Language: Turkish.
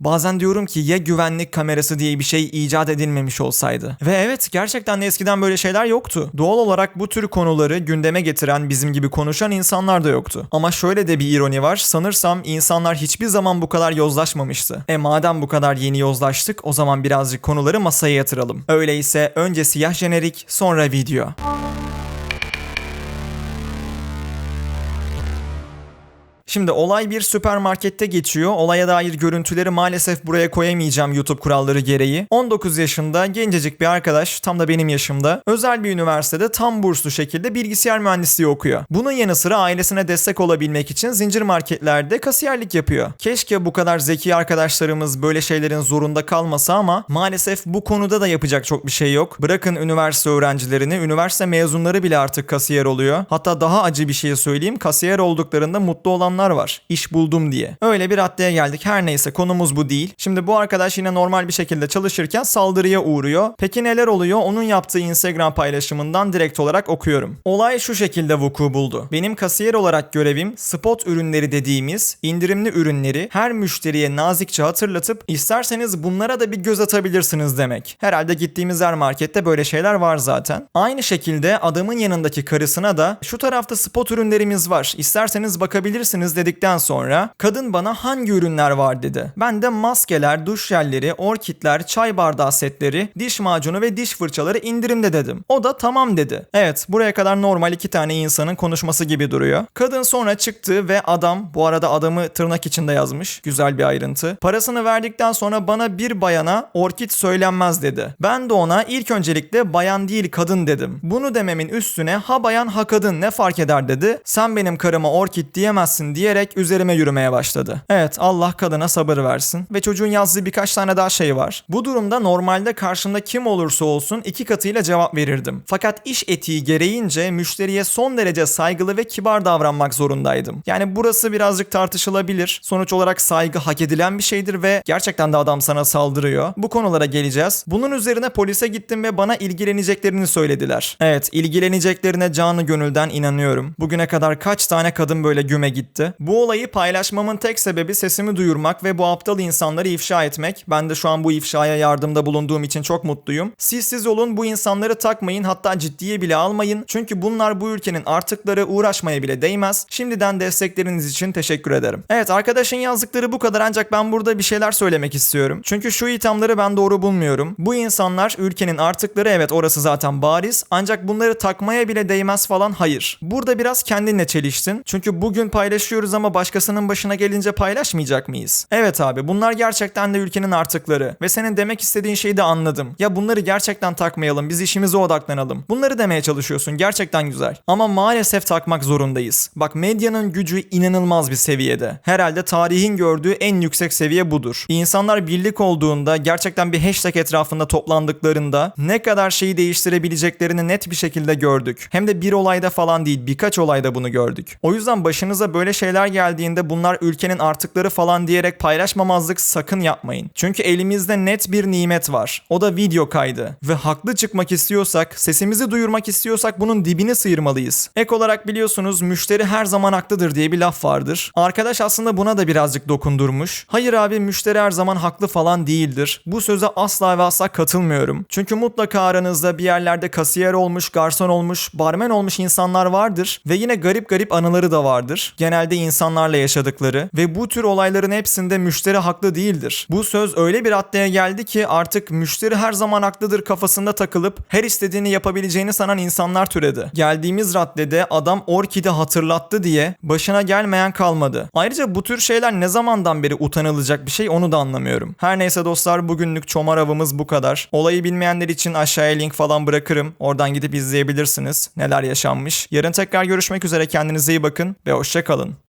Bazen diyorum ki ya güvenlik kamerası diye bir şey icat edilmemiş olsaydı. Ve evet gerçekten de eskiden böyle şeyler yoktu. Doğal olarak bu tür konuları gündeme getiren bizim gibi konuşan insanlar da yoktu. Ama şöyle de bir ironi var. Sanırsam insanlar hiçbir zaman bu kadar yozlaşmamıştı. E madem bu kadar yeni yozlaştık o zaman birazcık konuları masaya yatıralım. Öyleyse önce siyah jenerik sonra video. Şimdi olay bir süpermarkette geçiyor. Olaya dair görüntüleri maalesef buraya koyamayacağım YouTube kuralları gereği. 19 yaşında gencecik bir arkadaş tam da benim yaşımda özel bir üniversitede tam burslu şekilde bilgisayar mühendisliği okuyor. Bunun yanı sıra ailesine destek olabilmek için zincir marketlerde kasiyerlik yapıyor. Keşke bu kadar zeki arkadaşlarımız böyle şeylerin zorunda kalmasa ama maalesef bu konuda da yapacak çok bir şey yok. Bırakın üniversite öğrencilerini, üniversite mezunları bile artık kasiyer oluyor. Hatta daha acı bir şey söyleyeyim. Kasiyer olduklarında mutlu olanlar var. İş buldum diye. Öyle bir raddeye geldik. Her neyse konumuz bu değil. Şimdi bu arkadaş yine normal bir şekilde çalışırken saldırıya uğruyor. Peki neler oluyor? Onun yaptığı Instagram paylaşımından direkt olarak okuyorum. Olay şu şekilde vuku buldu. Benim kasiyer olarak görevim spot ürünleri dediğimiz indirimli ürünleri her müşteriye nazikçe hatırlatıp isterseniz bunlara da bir göz atabilirsiniz demek. Herhalde gittiğimiz her markette böyle şeyler var zaten. Aynı şekilde adamın yanındaki karısına da şu tarafta spot ürünlerimiz var. İsterseniz bakabilirsiniz dedikten sonra kadın bana hangi ürünler var dedi. Ben de maskeler, duş jelleri, orkitler, çay bardağı setleri, diş macunu ve diş fırçaları indirimde dedim. O da tamam dedi. Evet buraya kadar normal iki tane insanın konuşması gibi duruyor. Kadın sonra çıktı ve adam bu arada adamı tırnak içinde yazmış. Güzel bir ayrıntı. Parasını verdikten sonra bana bir bayana orkid söylenmez dedi. Ben de ona ilk öncelikle bayan değil kadın dedim. Bunu dememin üstüne ha bayan ha kadın ne fark eder dedi. Sen benim karıma orkid diyemezsin diyerek üzerime yürümeye başladı. Evet Allah kadına sabır versin. Ve çocuğun yazdığı birkaç tane daha şey var. Bu durumda normalde karşımda kim olursa olsun iki katıyla cevap verirdim. Fakat iş etiği gereğince müşteriye son derece saygılı ve kibar davranmak zorundaydım. Yani burası birazcık tartışılabilir. Sonuç olarak saygı hak edilen bir şeydir ve gerçekten de adam sana saldırıyor. Bu konulara geleceğiz. Bunun üzerine polise gittim ve bana ilgileneceklerini söylediler. Evet ilgileneceklerine canı gönülden inanıyorum. Bugüne kadar kaç tane kadın böyle güme gitti. Bu olayı paylaşmamın tek sebebi sesimi duyurmak ve bu aptal insanları ifşa etmek. Ben de şu an bu ifşaya yardımda bulunduğum için çok mutluyum. Siz siz olun bu insanları takmayın hatta ciddiye bile almayın. Çünkü bunlar bu ülkenin artıkları uğraşmaya bile değmez. Şimdiden destekleriniz için teşekkür ederim. Evet arkadaşın yazdıkları bu kadar ancak ben burada bir şeyler söylemek istiyorum. Çünkü şu ithamları ben doğru bulmuyorum. Bu insanlar ülkenin artıkları evet orası zaten bariz ancak bunları takmaya bile değmez falan hayır. Burada biraz kendinle çeliştin. Çünkü bugün paylaşıyoruz ama başkasının başına gelince paylaşmayacak mıyız? Evet abi bunlar gerçekten de ülkenin artıkları ve senin demek istediğin şeyi de anladım. Ya bunları gerçekten takmayalım biz işimize odaklanalım. Bunları demeye çalışıyorsun gerçekten güzel. Ama maalesef takmak zorundayız. Bak medyanın gücü inanılmaz bir seviyede. Herhalde tarihin gördüğü en yüksek seviye budur. İnsanlar birlik olduğunda gerçekten bir hashtag etrafında toplandıklarında ne kadar şeyi değiştirebileceklerini net bir şekilde gördük. Hem de bir olayda falan değil birkaç olayda bunu gördük. O yüzden başınıza böyle şeyler geldiğinde bunlar ülkenin artıkları falan diyerek paylaşmamazlık sakın yapmayın. Çünkü elimizde net bir nimet var. O da video kaydı. Ve haklı çıkmak istiyorsak, sesimizi duyurmak istiyorsak bunun dibini sıyırmalıyız. Ek olarak biliyorsunuz müşteri her zaman haklıdır diye bir laf vardır. Arkadaş aslında buna da birazcık dokundurmuş. Hayır abi müşteri her zaman haklı falan değildir. Bu söze asla ve asla katılmıyorum. Çünkü mutlaka aranızda bir yerlerde kasiyer olmuş, garson olmuş, barmen olmuş insanlar vardır. Ve yine garip garip anıları da vardır. Genelde insanlarla yaşadıkları ve bu tür olayların hepsinde müşteri haklı değildir. Bu söz öyle bir raddeye geldi ki artık müşteri her zaman haklıdır kafasında takılıp her istediğini yapabileceğini sanan insanlar türedi. Geldiğimiz raddede adam Orkid'i hatırlattı diye başına gelmeyen kalmadı. Ayrıca bu tür şeyler ne zamandan beri utanılacak bir şey onu da anlamıyorum. Her neyse dostlar bugünlük çomar avımız bu kadar. Olayı bilmeyenler için aşağıya link falan bırakırım. Oradan gidip izleyebilirsiniz neler yaşanmış. Yarın tekrar görüşmek üzere kendinize iyi bakın ve hoşçakalın.